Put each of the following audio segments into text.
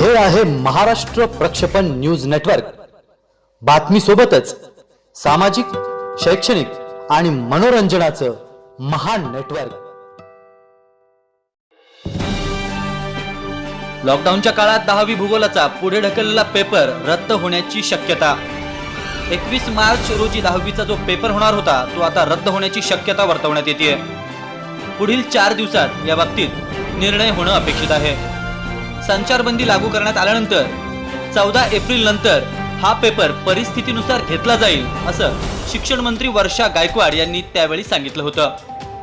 हे आहे महाराष्ट्र प्रक्षेपण न्यूज नेटवर्क. बातमी सोबतच सामाजिक शैक्षणिक आणि मनोरंजनाचं महान नेटवर्क. लॉकडाऊनच्या काळात दहावी भूगोलाचा पुढे ढकललेला पेपर रद्द होण्याची शक्यता. एकवीस मार्च रोजी दहावीचा जो पेपर होणार होता तो आता रद्द होण्याची शक्यता वर्तवण्यात येते पुढील चार दिवसात या बाबतीत निर्णय होणं अपेक्षित आहे. संचारबंदी लागू करण्यात आल्यानंतर चौदा एप्रिल नंतर हा पेपर परिस्थितीनुसार घेतला जाईल असं शिक्षण मंत्री वर्षा गायकवाड यांनी त्यावेळी सांगितलं होतं.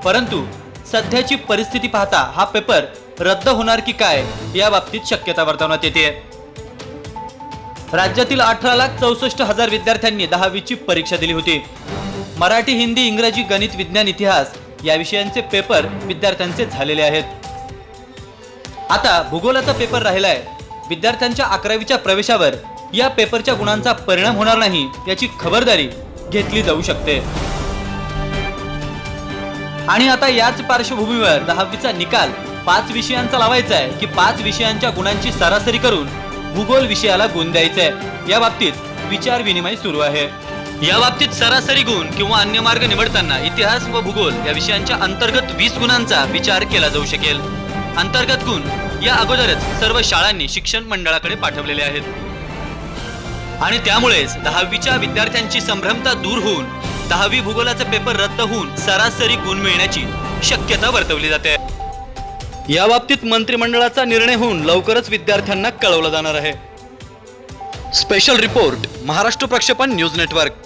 परंतु सध्याची परिस्थिती पाहता हा पेपर रद्द होणार की काय या बाबतीत शक्यता वर्तवण्यात येते. राज्यातील अठरा लाख चौसष्ट हजार विद्यार्थ्यांनी दहावीची परीक्षा दिली होती. मराठी हिंदी इंग्रजी गणित विज्ञान इतिहास या विषयांचे पेपर विद्यार्थ्यांचे झालेले आहेत. आता भूगोलाचा पेपर राहिलाय. विद्यार्थ्यांच्या अकरावीच्या प्रवेशावर या पेपरच्या गुणांचा परिणाम होणार नाही याची खबरदारी घेतली जाऊ शकते. आणि आता याच पार्श्वभूमीवर दहावीचा निकाल पाच विषयांचा लावायचा आहे की पाच विषयांच्या गुणांची सरासरी करून भूगोल विषयाला गुण द्यायचा आहे या बाबतीत विचार विनिमय सुरू आहे. या बाबतीत सरासरी गुण किंवा अन्य मार्ग निवडताना इतिहास व भूगोल या विषयांच्या अंतर्गत वीस गुणांचा विचार केला जाऊ शकेल. अंतर्गत गुण. या अगोदरच सर्व शाळांनी शिक्षण मंडळाकडे पाठवलेले आहेत. आणि त्यामुळेच दहावीच्या विद्यार्थ्यांची संभ्रमता दूर होऊन दहावी भूगोलाचा पेपर रद्द होऊन सरासरी गुण मिळण्याची शक्यता वर्तवली जाते. या बाबतीत मंत्रिमंडळाचा निर्णय होऊन लवकरच विद्यार्थ्यांना कळवलं जाणार आहे. स्पेशल रिपोर्ट महाराष्ट्र प्रक्षेपण न्यूज नेटवर्क.